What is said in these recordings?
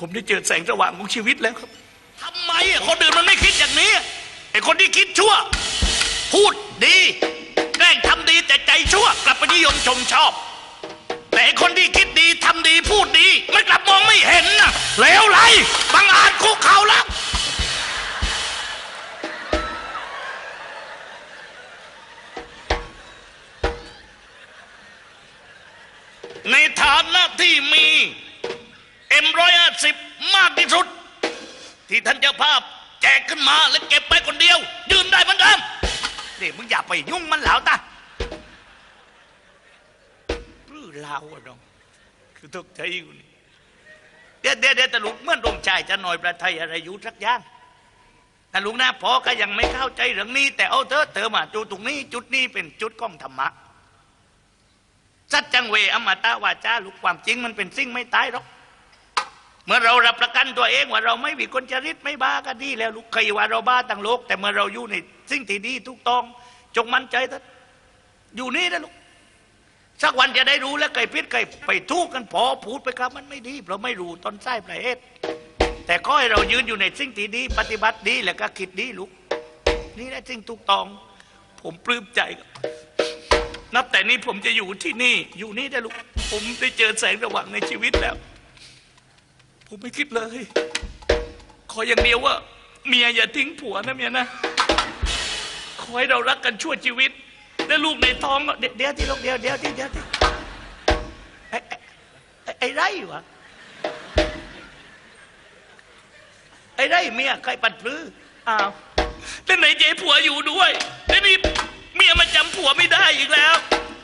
ผมได้เจอแสงสว่างของชีวิตแล้วครับทำไมคนอื่นมันไม่คิดอย่างนี้ไอ้คนที่คิดชั่ว พูดดีแกล้งทำดีแต่ใจชั่ว กลับไปนิยมชมชอบ แต่ไอ้คนที่คิดดีทำดีพูดดี มันกลับมองไม่เห็นนะเลวไหลบังอาจคุกเข่าแล้ว ที่สุด ที่ท่านเจ้าภาพแจกขึ้นมาแล้วเก็บไปคนเดียว ยืนได้เหมือนเดิมนี่มึงอย่าไปยุ่งมันแล้วตาปลื้อลาวอะน้องคือตกใจอยู่นี่เดี๋ยวเดี๋ยวเดี๋ยวตะลุกเมื่อดมชายจะหน่อยประไทยอะไรอยู่สักอย่างตะลุกนะพอก็ยังไม่เข้าใจเรื่องนี้ แต่เอาเถอะเธอมาจุดตรงนี้ จุดนี้เป็นจุดก้องธรรมะสัจจังเวอมตะวาจาลูกความจริงมันเป็นสิ่งไม่ตายหรอก มื่อเรารับประกันตัวเองว่าเราไม่มีคนจริตไม่บ้าก็ดีแล้วลูกเคยว่าเราบ้าตั้งโลก แต่เมื่อเราอยู่ในสิ่งที่ดีทุกต้อง จงมั่นใจเถอะอยู่นี่นะลูกสักวันจะได้รู้แล้วเคยพิษเคยไปทุกข์กันพอพูดไปครับมันไม่ดีเราไม่รู้ตอนไส้ปลายเหตุแต่ก็ให้เรายืนอยู่ในสิ่งที่ดี ปฏิบัติดีแล้วก็คิดดีลูกนี่แหละสิ่งถูกต้อง ผมปลื้มใจครับนับแต่นี้ผมจะอยู่ที่นี่ อยู่นี่ได้ลูกผมได้เจอแสงสว่างในชีวิตแล้ว ผมไม่คิดเลย ขออย่างเดียวว่า เมียอย่าทิ้งผัวนะเมียนะ ขอให้เรารักกันชั่วชีวิต และลูกในท้องก็เดี๋ยวเดี๋ยวที่ลูกเดี๋ยวเดี๋ยวที่เดี๋ยวที่ไอ้ไอ้ไอ้ไอ้ไรวะไอ้ไรเมียใครปัดปลื้ออ้าวแล้วไหนเจ๊ผัวอยู่ด้วยแล้วนี่เมียมันจำผัวไม่ได้อีกแล้ว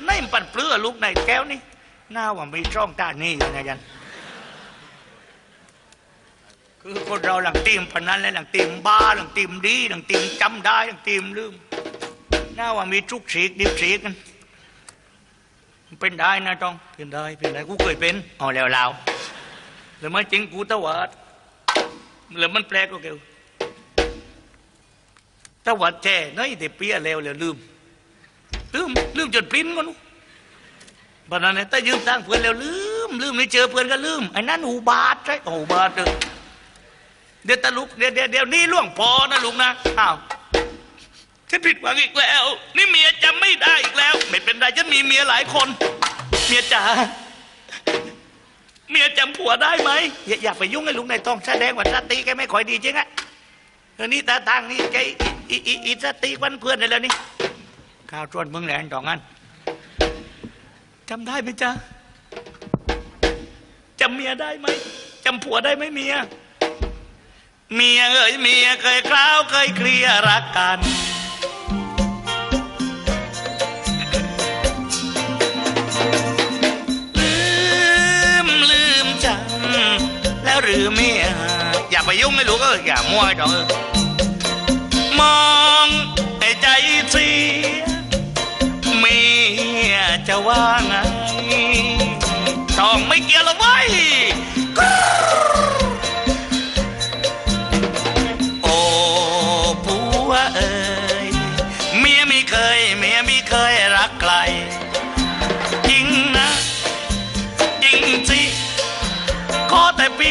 ไหนมันปัดปลื้อลูกไหนแก้วนี่หน้าว่าไมีช่องตานี่นะยัน คือคนเราหลังตีมพนันและหลังตีมบ้าหลังตีมดีหลังตีมจำได้หลังตีมลืมน่าว่ามีทุกสีกดิบสีกกันมันเป็นได้นะต้องเป็นได้เป็นได้กูเคยเป็นเอาแล้วแล้วแล้วไม่จริงกูตะวัดแล้วมันแปลกก็เกี่ยวตะวัดแช่น้อยแต่เปียแล้วแล้วลืมลืมลืมจนปริ้นก็นู้บัดนั้นเนี่ยถ้ายืมตังค์เพื่อนแล้วลืมลืมไม่เจอเพื่อนก็ลืมไอ้นั่นอุบาทใช่อุบาทเออ เดี๋ยวตะลุกเดี๋ยวเดี๋ยวเดี๋ยวนี่ล่วงพอนะลุงนะอ้าวฉันผิดหวังอีกแล้ว นี่เมียจำไม่ได้อีกแล้ว ไม่เป็นไรฉันมีเมียหลายคน เมียจ๋าเมียจำผัวได้ไหมอย่าอย่าไปยุ่งไอ้ลุงในายต้องแสดงว่าสติแกไม่ค่อยดีจริงอะเออนี่ตาทางนี่แกอีอีอีสติวันเพื่อนได้แล้วนี่ข้าวชวนมึงแหลนต่องันจำได้ไหมจ๊ะจำเมียได้ไหมจำผัวได้ไหมเมีย เมียเอ้ยเมียเคยคราวเคยเคลียรักกัน ลืมลืมจำแล้วหรือเมียอย่าไปยุ่งไอ้ลูกเอออย่ามั่วไอ้ดอกเออมองไอ้ใจเสียเมียจะว่าไง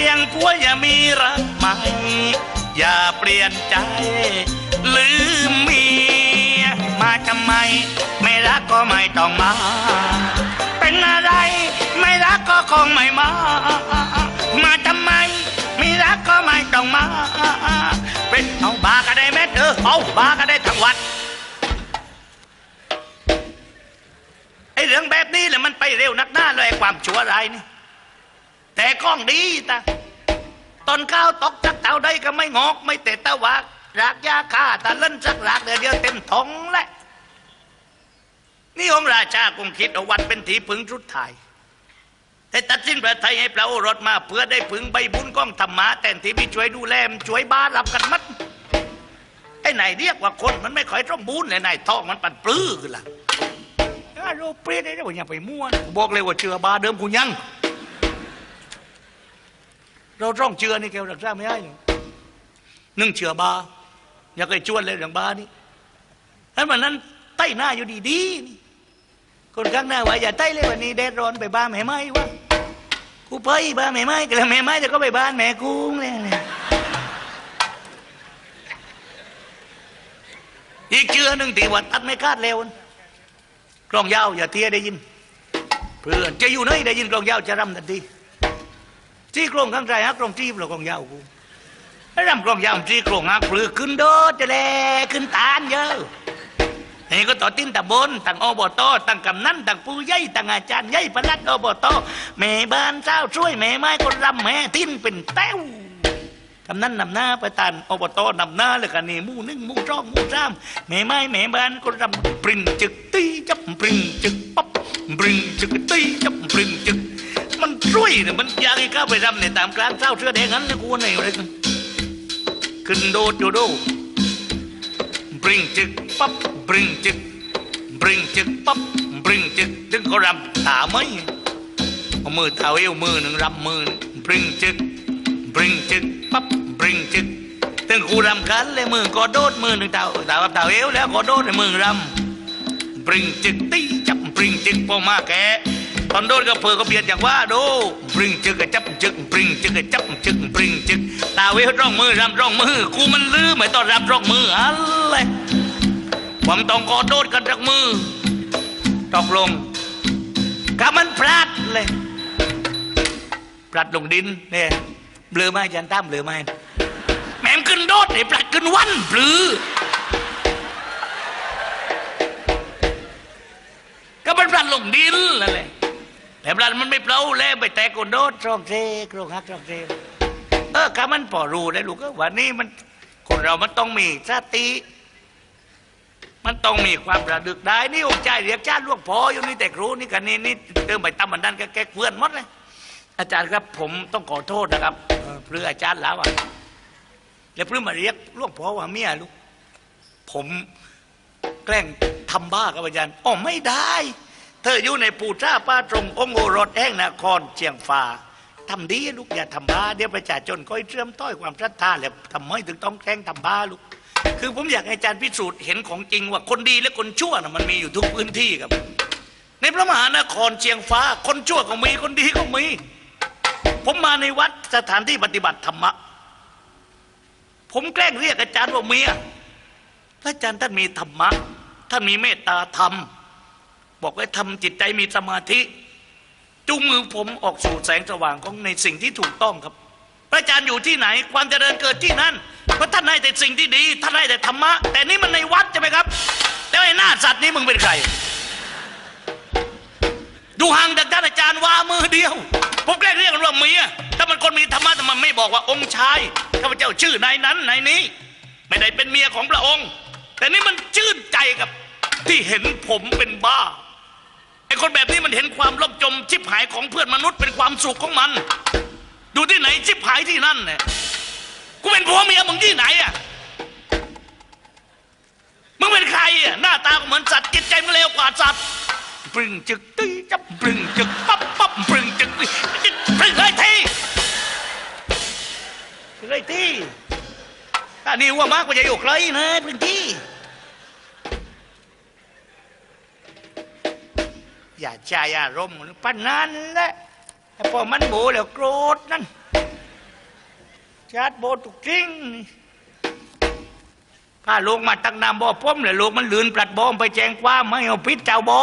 อแต่เพียงผัวอย่ามีรักใหม่ อย่าเปลี่ยนใจ ลืมเมียมาทำไม ไม่รักก็ไม่ต้องมา เป็นอะไร ไม่รักก็คงไม่มา มาทำไม ไม่รักก็ไม่ต้องมา เป็นเอาบาก็ได้แม่เออเอาบาก็ได้ทั้งวัดไอ้เรื่องแบบนี้แหละมันไปเร็วนักหน้าเลยไอความชั่วร้ายนี่ แต่ก้องดีตาตอนข้าวตกจักเต่าได้ก็ไม่งอกไม่เตะตะวากรากยาฆ่าตาเล่นสักรากเดียวเดียวเต็มท้องแหละนี่องค์ราชาคงคิดเอาวันเป็นทีพึงสุดไทยแต่ตัดสินพระไทยให้พระโอรสมาเพื่อได้พึงใบบุญก้องธรรมะแต่นที่มีช่วยดูแลมช่วยบ้ารับกันมัดไอ้ไหนเรียกว่าคนมันไม่ค่อยต้องบุญไอ้ไหนท้องมันปั่นปลื้อกันล่ะอ้าวโรเปรี้ยได้ว่าอย่าไปมั่วนบอกเลยว่าเชื่อบาเดิมกูยัง เราต้องเชื่อนี่แกรักษาไม่ได้หนึ่งเชื่อบาอย่าเคยชวนเลยเรื่องบานี่ให้มันนั้นใต้หน้าอยู่ดีดีคนข้างหน้าว่าอย่าใต้เลยวันนี้แดดร้อนไปบ้าไม่ไหมวะกูไปบ้านแม่ไม้ก็แล้วแม่ไม้จะก็ไปบ้านแม่กูเลยเนี่ยอีกเชื่อหนึ่งตีว่าตัดไม่คาดแล้วกลองยาวอย่าเทียได้ยิน เพื่อนจะอยู่ไหนได้ยินกลองยาวจะรำทันที ที่กลงข้างใจฮักกลองจีบเรากลองยาวกูไอ้รำกลองยาวที่กลงฮักปลือขึ้นโดดจะแลขึ้นตาลเยอะนี่ก็ต่อติ้นตะบนต่างอบตต่างกำนันต่างผู้ใหญ่ต่างอาจารย์ใหญ่พลัดอบตแม่บ้านเจ้าช่วยแม่ไม้คนรำแม่ทิ้นเป็นแต้วกำนันนำหน้าไประธานอบตนำหน้าเลยกันนี่มู่นึ่งมู่สองมู่สามแม่ไม้แม่บ้านก็รำปริงจึก เข้าไปรำในตามกลางเศร้าเสื้อแดงนั้นนะกูไหนอะไรกันขึ้นโดดโดโดปริงจึกปั๊บปริงจึกปริงจึกปั๊บปริงจึกถึงเขารำตาไหมเอามือเท้าเอวมือหนึ่งรำมือปริงจึกบริงจึกปั๊บบริงจึกตึงครูรำกันเลยมือก็โดดมือหนึ่งเต่าเต่ากับเต่าเอวแล้วก็โดดในมือรำบริงจึกตีจับบริงจึกพอมาแก อนโดดก็เพอก็เปลี่ยนจากว่าโดบริงจึกกับจับจึกบริงจึกกับจับจึกบริงจึก ตาเอวร่องมือรำร่องมือกูมันลืมไม่ต้องรำร่องมืออะไรผมต้องกอโดดกันจากมือตกลงกับมันพลาดเลยปลัดลงดินเนี่ยเบลอไหมอาจารย์ตั้มเบลอไหมแหมขึ้นโดดไอ้ปลัดขึ้นวันปลือก็มันปลัดลงดินนั่นแหละ แต่ปลัดมันไม่เปล่าแล้วไปแตกกนโดดตรองเทกรงฮักตรองเทเออข้ามันพอรู้ได้ลูกก็วันนี้มันคนเรามันต้องมีสติ มันต้องมีความระดึกได้ นี่องค์ใจเรียกชาติลวงพออยู่นี่แต่ครูนี่กันนี่นี่เติมไปตำมันดันก็แกเพื่อนมดเลยอาจารย์ครับผมต้องขอโทษนะครับเพื่ออาจารย์แล้วอะแล้วเพื่อมาเรียกลวงพ่อว่าเมียลูกผมแกล้งทำบ้ากับอาจารย์อ๋อไม่ได้ เธออยู่ในปูชาป้าตรงองโอรสแห่งนครเชียงฟ้าทำดีลูกอย่าทำบ้าเดี๋ยวประชาชนก็เชื่อมต้อยความศรัทธาแล้วทำไมถึงต้องแกล้งทำบ้าลูกคือผมอยากให้อาจารย์พิสูจน์เห็นของจริงว่าคนดีและคนชั่วน่ะมันมีอยู่ทุกพื้นที่ครับ ในพระมหานครเชียงฟ้า คนชั่วก็มีคนดีก็มีผมมาในวัดสถานที่ปฏิบัติธรรมะ ผมแกล้งเรียกอาจารย์ว่าเมียพระอาจารย์ท่านมีธรรมะท่านมีเมตตาธรรม บอกว่าทำจิตใจมีสมาธิจุงมือผมออกสู่แสงสว่างของในสิ่งที่ถูกต้องครับ พระอาจารย์อยู่ที่ไหน ความเจริญเกิดที่นั่นเพราะท่านให้แต่สิ่งที่ดี ท่านให้แต่ธรรมะ แต่นี่มันในวัดใช่ไหมครับ แล้วไอ้หน้าสัตว์นี้มึงเป็นใคร ดูห่างจากท่านอาจารย์ว่ามือเดียว ผมแกล้งเรียกกันว่าเมียถ้ามันคนมีธรรมะแต่มันไม่บอกว่าองค์ชายข้าพเจ้าชื่อนายนั้นนายนี้ ไม่ได้เป็นเมียของพระองค์ แต่นี่มันชื่นใจกับที่เห็นผมเป็นบ้า ไอ้คนแบบนี้มันเห็นความล่มจมชิบหายของเพื่อนมนุษย์เป็นความสุขของมัน ดูที่ไหนชิบหายที่นั่นเนี่ยกูเป็นผัวเมียมึงที่ไหนอะมึงเป็นใครอะหน้าตาก็เหมือนสัตว์จิตใจมันเลวกว่าสัตว์ปรึงจึกตีจับปรึงจึกปั๊บปั๊บปรึงจึกตีจึกปรึงเลยทีเลยทีอันนี้ว่ามากกว่าจะอยู่ไกลนะปรึงที่ อย่าใจอารมณ์ปานนั้นแหละพอมันโบแล้วโกรธนั่นชาดโบตุกจริงนี่ถ้าลงมาตักน้ำบ่อพ้มเลยลูกมันลืนปลัดบ่อมไปแจ้งความไม่เอาพิษเจ้าบ่อ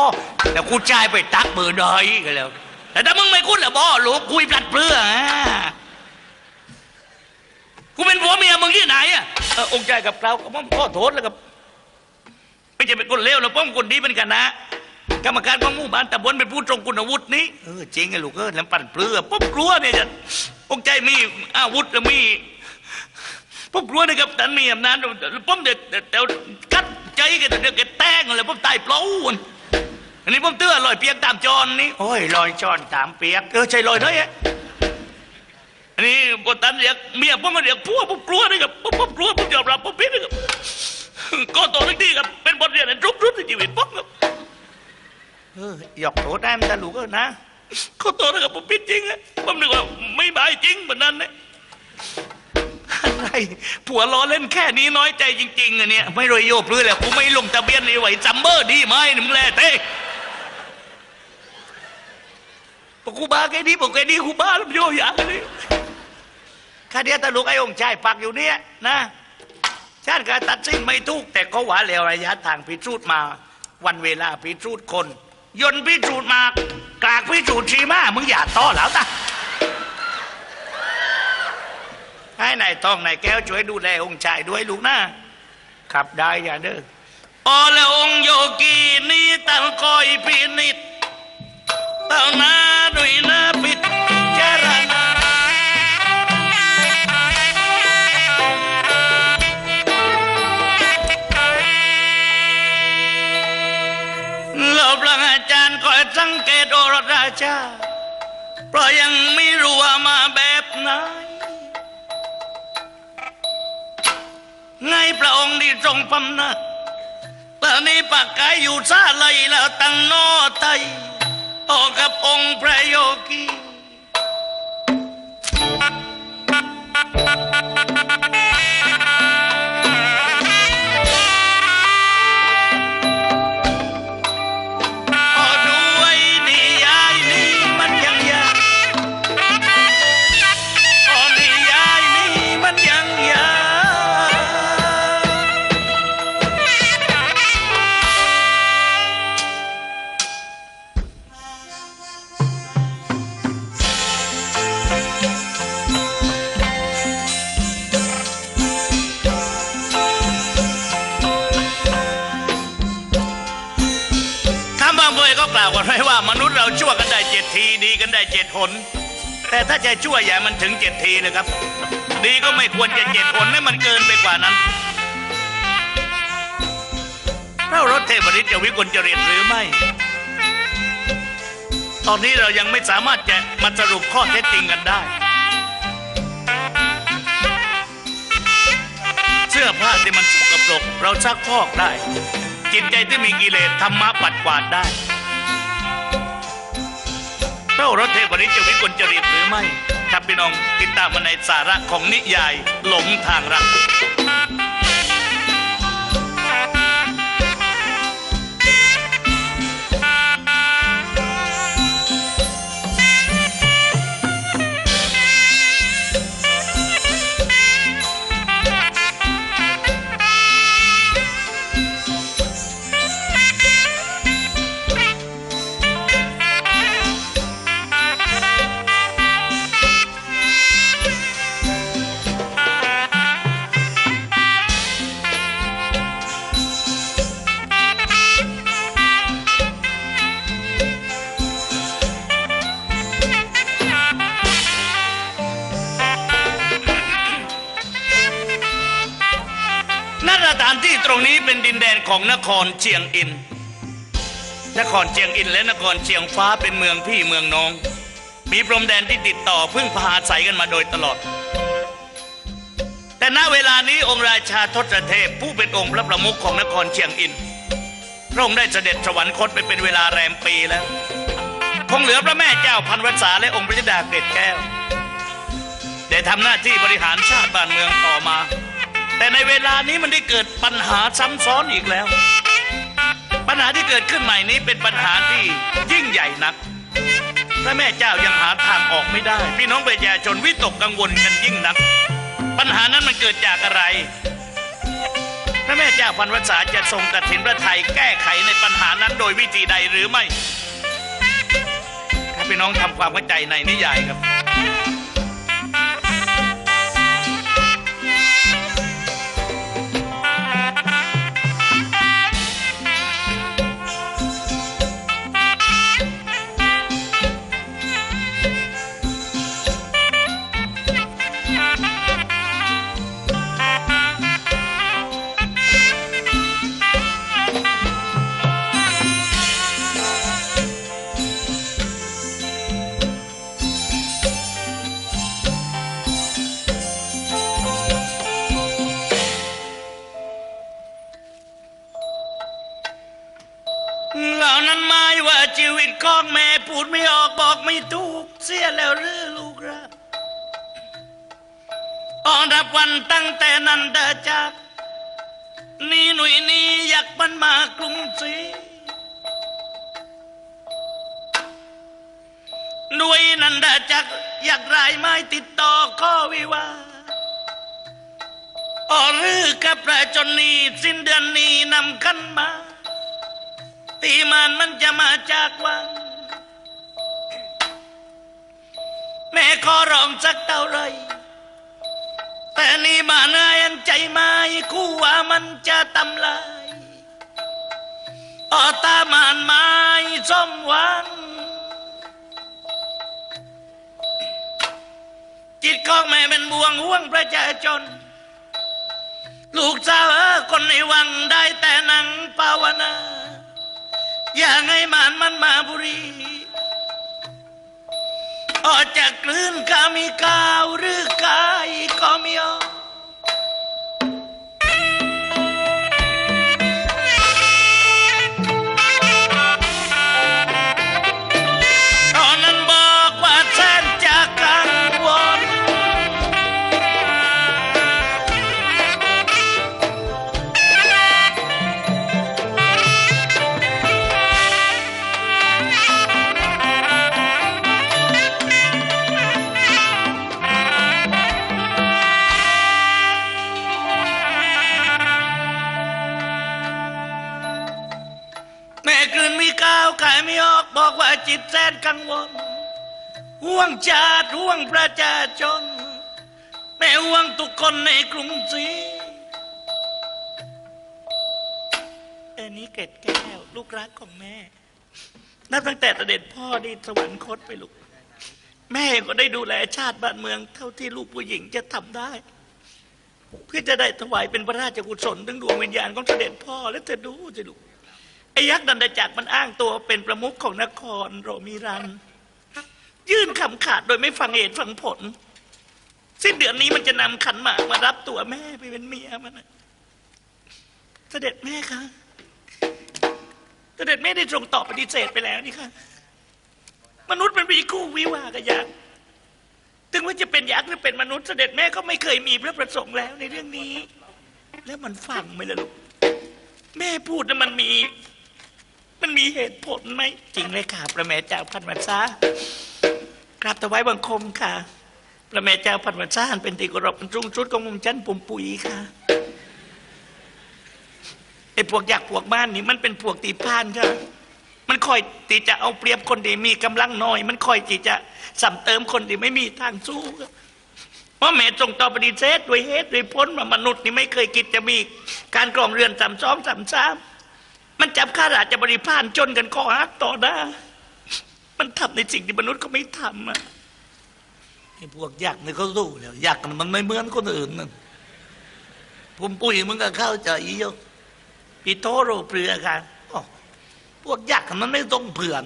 แล้วกูจ่ายไปตักเบอร์ดอยกันแล้วแต่ถ้ามึงไม่คุ้นละบ่อลูกคุยปลัดเปลืออะกูเป็นผัวเมียมึงที่ไหนอะองค์ใจกับเราก็ผมขอโทษแล้วกับไม่ใช่เป็นคนเลวแล้วป้อมคนดีเป็นกันนะ กรรมการของหมู่บ้านตำบลเป็นผู้ตรงคุณอาวุธนี้เออจริงไงลูกเออแล้วปั่นเปลือปุ๊บกลัวเนี่ยจะองค์ใจมีอาวุธแล้วมีผมกลัวนะครับท่านมีอำนาจผมเด็ดเดี๋ยวกัดใจกันเดี๋ยวแกแต้งเลยผมตายเปล่าอันนี้ผมเตื้อลอยเปียกตามจอนนี่โอ้ยลอยจอนตามเปียกเออใช่ลอยด้วยอันนี้บตันเรียกเมียผมมาเรียกผัวผมกลัวนะครับผมผมกลัวผมยอมรับผมผิดนะครับก็ตัวทั้งที่ครับเป็นบทเรียนอันรุกรุนในชีวิตผมครับ เออหยอกโถได้มันจะลูกเออนะขอโทษนะครับผมผิดจริงอะผมนึกว่าไม่บายจริงเหมือนนั้นนะอะไรผัวล้อเล่นแค่นี้น้อยใจจริงๆอะเนี่ยไม่รวยโยบเลยแหละกูไม่ลงทะเบียนในไหวจัมเบอร์ดีไหมนี่มึงแล่เต้พอกูบาแค่นี้บอกแค่นี้กูบ้าแล้วโยอยากเลยข้าเดียวตะลุกไอ้องค์ชายปักอยู่เนี่ยนะชาติการตัดสินไม่ถูกแต่ก็หวาแล้วระยะทางพิสูจน์มา วันเวลาพิสูจน์คน ยนต์พิสูจน์มากากพิสูจน์ชีมามึงอย่าต้อแล้วตาให้นายต้องนายแก้วช่วยดูแลองค์ชายด้วยลูกนะขับได้อย่าเด้ออ๋อละองโยกีนี้ตั้งคอยพินิดตั้งน้าด้วยน้าปิดจารณา คอยสังเกตโอรสราชา เพราะยังไม่รู้ว่ามาแบบไหนไงพระองค์ที่ทรงพำนักแล้วนี้ปากกายอยู่ซาเลยแล้วตั้งนอไทยออกกับองค์พระโยกี แต่ถ้าจชั่วอย่ามันถึงเจ็ดทีนะครับ ดีก็ไม่ควรจะเจ็ดหนให้มันเกินไปกว่านั้นเรารถเทพฤทธิ์จะวิกลจริตหรือไม่ ตอนนี้เรายังไม่สามารถจะมาสรุปข้อเท็จจริงกันได้ เสื้อผ้าที่มันสกปรกเราซักพอกได้ จิตใจที่มีกิเลสธรรมะปัดกวาดได้ เจ้ารถเทพนิจจะวิกลจริตหรือไม่ ครับพี่น้องติดตามมาในสาระของนิยายหลงทางรัก รเชียงอิน นครเชียงอินและนครเชียงฟ้าเป็นเมืองพี่เมืองน้อง มีพรมแดนที่ติดต่อพึ่งพาอาศัยกันมาโดยตลอด แต่ณเวลานี้องค์ราชาทศเทพผู้เป็นองค์พระประมุขของนครเชียงอินพระองค์ได้เสด็จสวรรคตไปเป็นเวลาแรมปีแล้ว คงเหลือพระแม่เจ้าพันวษาและองค์พระธิดาเกศแก้ว ได้ทำหน้าที่บริหารชาติบ้านเมืองต่อมา แต่ในเวลานี้มันได้เกิดปัญหาซ้ำซ้อนอีกแล้ว ปัญหาที่เกิดขึ้นใหม่นี้เป็นปัญหาที่ยิ่งใหญ่นักพระแม่เจ้ายังหาทางออกไม่ได้ พี่น้องประชาชนวิตกกังวลกันยิ่งนัก ปัญหานั้นมันเกิดจากอะไร พระแม่เจ้าพันวษาจะทรงกฐินพระไทยแก้ไขในปัญหานั้นโดยวิธีใดหรือไม่ให้พี่น้องทำความเข้าใจในนิยายครับ ตั้งแต่นั้นเดอจากนี่หนุ่ยนี่อยากมันมากรุงศรีด้วยนันดาจักอยากรายไม้ติดต่อข้อวิวาออรือกับประจนนีสิ้นเดือนนี้นำขันมาตีมันมันจะมาจากวัง แม่ขอร้องสักเท่าไร แต่นี่มานื้อยันใจไม้คู่ว่ามันจะตำลายออตามานไม้ส้มหวานจิตของแม่เป็นบ่วงห่วงประชาชน ลูกสาวคนในวังได้แต่นั่งภาวนา อย่างให้มานมันมาบุรี ออกจากคลื่นกามีกาวหรือกายก็มีออ บอกว่าจิตแสนกังวล ห่วงชาติห่วงประชาชนแม่ห่วงทุกคนในกรุงศรีเอันนี้เกดแก้ว ลูกรักของแม่ นับตั้งแต่เสด็จพ่อนี่สวรรคตไปลูก แม่ก็ได้ดูแลชาติบ้านเมือง เท่าที่ลูกผู้หญิงจะทำได้ เพื่อจะได้ถวายเป็นพระราชกุศลถึงดวงวิญญาณของเสด็จพ่อแล้วจะดูสิลูก ไอ้ยักษ์ดันดาจักรมันอ้างตัวเป็นประมุขของนครโรมิรัน ยื่นคำขาดโดยไม่ฟังเหตุฟังผล สิ้นเดือนนี้มันจะนำขันหมากมารับตัวแม่ไปเป็นเมียมันนะเสด็จแม่คะเสด็จแม่ได้ตรงตอบปฏิเสธไปแล้วนี่ค่ะ มนุษย์มันมีคู่วิวากับยักษ์ถึงว่าจะเป็นยักษ์หรือเป็นมนุษย์เสด็จแม่ก็ไม่เคยมีพระประสงค์แล้วในเรื่องนี้ แล้วมันฟังไหมล่ะลูกแม่พูดนะมันมี มันมีเหตุผลไหมจริงเลยค่ะ พระแม่เจ้าพันวัษากราบถวายบังคมค่ะ พระแม่เจ้าพันวัษาเป็นที่เคารพอันรุ่งชุดของมุมจันปุ่มปุยค่ะไอ้พวกอยากพวกบ้านนี่มันเป็นพวกตีพานค่ะมันคอยที่จะเอาเปรียบคนที่มีกำลังน้อย มันคอยที่จะสัมเติมคนที่ไม่มีทางสู้ครับเพราะแม่จงต่อปฏิเสธด้วยเหตุด้วยผลว่ามนุษย์นี่ไม่เคยคิดจะมีการกรองเรือนสามซ้อมสามซ้ำ มันจับข้าราชบริพารจนกันคอหักต่อหน้า มันทำในสิ่งที่มนุษย์ก็ไม่ทำอะไอ้พวกยักษ์นี่เขาสู้แล้วยักษ์มันไม่เหมือนคนอื่นนั่นผมปุ้ยมึงก็เข้าใจอีโยปีโตโรเปลือกันพวกยักษ์มันไม่ต้องเผื่อน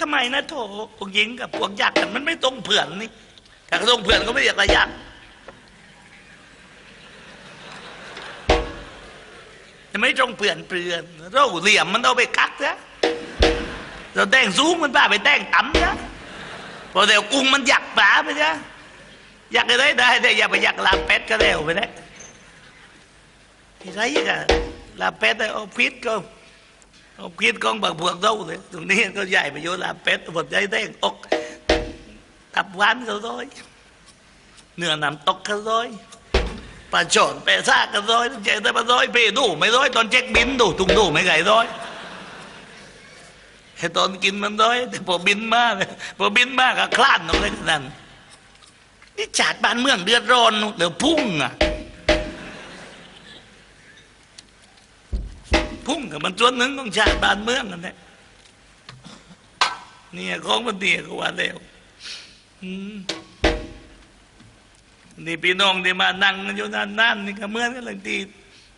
ทำไมนะโถพวกหญิงกับพวกยักษ์มันไม่ต้องเผื่อนนี่ถ้าเขาต้องเผื่อนก็ไม่เรียกว่ายักษ์แต่ ไม่ต้องเผื่อนเปลือนเราเหลี่ยมมันเอาไปกักนะเราแต่งสูงมันป้าไปแต่งต่ำนะพอเดี๋ยวกุ้งมันหยักป่าไปนะอยากอะได้ได้แต่อย่าไปอยากลาเป็ดก็แล้วไปนะที่ไรกันลาเป็ดเอาพิษก็เอาพิษของบางพวกเราเลยตรงนี้ก็ใหญ่ไปโยลาเป็ดหมดใจแดงอกตับหวานเขาร้อยเนื้อน้ำตกเขาร้อย ปลาโฉนเปซ่าเขาร้อยเจ๊ได้มาร้อยเปดูไม่ร้อยตอนเช็คบินดูตุงดูไม่ไก่ร้อยไอ้ตอนกินมันน้อย แต่พอบินมากพอบินมากก็คลานลงเลยนั่นนี่จาดบ้านเมืองเดือดร้อนเดี๋ยวพุ่งอะพุ่งกับมันส่วนหนึ่งของชาติบ้านเมืองกันแหละเนี่ยของมันเนี่ยก็ว่าแล้วอืม นี่พี่น้องที่มานั่งกันอยู่นานๆนี่ก็เหมือนกันเลยที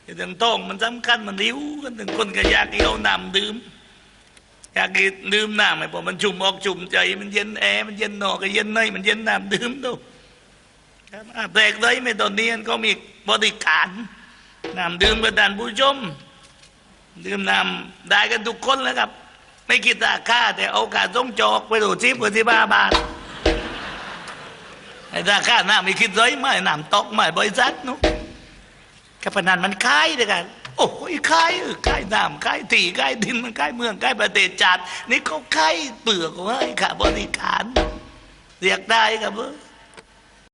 อย่างท้องมันสำคัญมันหิวกันถึงคนก็อยากเอาน้ำดื่มอยากดื่มน้ำไอ้พอมันชุ่มออกชุ่มใจ มันเย็นแอมันเย็นหนอก็เย็นในมันเย็นน้ำดื่มดูครับแปลกเลยไม่ตอนนี้ก็มีบริการน้ำดื่มกระดานผู้ชมดื่มน้ำได้กันทุกคนแล้วครับ ไม่คิดราคาแต่เอาการต้องจอกไปดูทิพย์กว่าที่บ้าบาท ราคาน้ำไม่คิดร้อยไม่น้ำตกไม่บริษัทนุกับพนันมันคายด้วยกัน โอ้ยคายคายน้ำใครตีใครดินมันคายเมืองคายประเทศจัดนี่เขาคายเปลือกไอ้ขาบริการเรียกได้ครับเออ